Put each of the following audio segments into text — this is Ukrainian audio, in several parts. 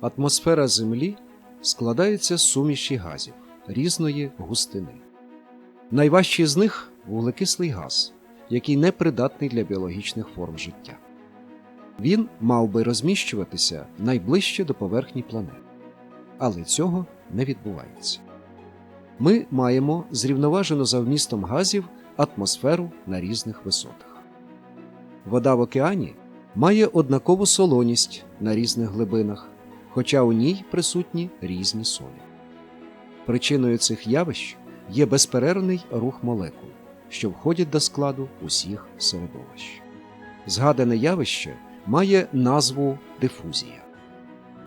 Атмосфера Землі складається з суміші газів різної густини. Найважчий з них вуглекислий газ, який не придатний для біологічних форм життя. Він мав би розміщуватися найближче до поверхні планети, але цього не відбувається. Ми маємо зрівноважену за вмістом газів атмосферу на різних висотах. Вода в океані має однакову солоність на різних глибинах, хоча у ній присутні різні солі. Причиною цих явищ є безперервний рух молекул, що входять до складу усіх середовищ. Згадане явище має назву дифузія.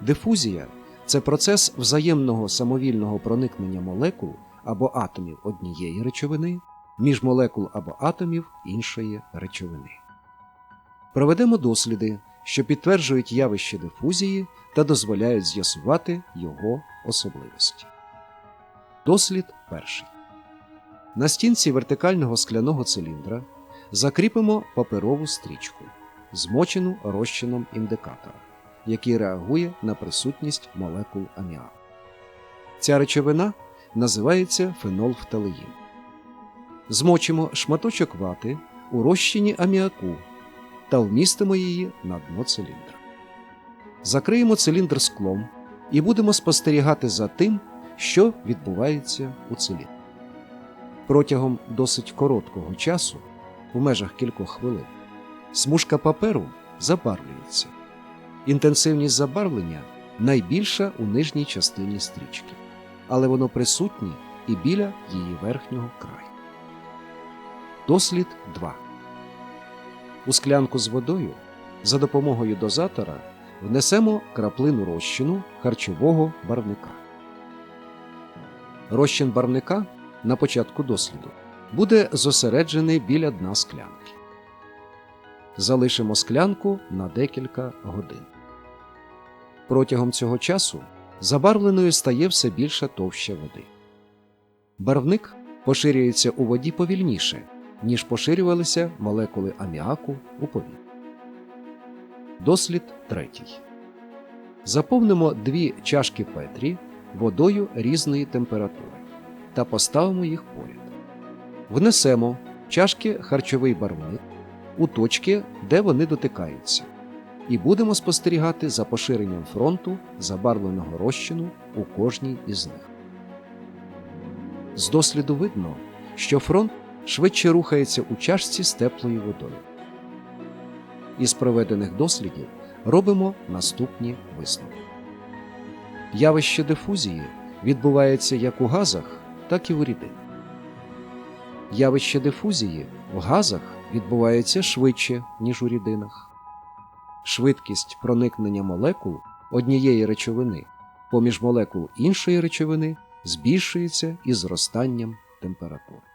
Дифузія це процес взаємного самовільного проникнення молекул або атомів однієї речовини між молекул або атомів іншої речовини. Проведемо досліди, що підтверджують явище дифузії та дозволяють з'ясувати його особливості. Дослід перший. На стінці вертикального скляного циліндра закріпимо паперову стрічку, змочену розчином індикатора, який реагує на присутність молекул аміаку. Ця речовина називається фенолфталеїн. Змочимо шматочок вати у розчині аміаку та вмістимо її на дно циліндра. Закриємо циліндр склом і будемо спостерігати за тим, що відбувається у циліндрі. Протягом досить короткого часу, у межах кількох хвилин, смужка паперу забарвлюється. Інтенсивність забарвлення найбільша у нижній частині стрічки, але воно присутнє і біля її верхнього краю. Дослід 2. У склянку з водою за допомогою дозатора внесемо краплину розчину харчового барвника. Розчин барвника на початку досліду буде зосереджений біля дна склянки. Залишимо склянку на декілька годин. Протягом цього часу забарвленою стає все більша товща води. Барвник поширюється у воді повільніше, ніж поширювалися молекули аміаку у повітрі. Дослід третій. Заповнимо дві чашки Петрі водою різної температури та поставимо їх поряд. Внесемо чашки харчовий барвник у точки, де вони дотикаються, і будемо спостерігати за поширенням фронту забарвленого розчину у кожній із них. З досліду видно, що фронт швидше рухається у чашці з теплою водою. Із проведених дослідів робимо наступні висновки. Явище дифузії відбувається як у газах, так і у рідинах. Явище дифузії в газах відбувається швидше, ніж у рідинах. Швидкість проникнення молекул однієї речовини поміж молекул іншої речовини збільшується із зростанням температури.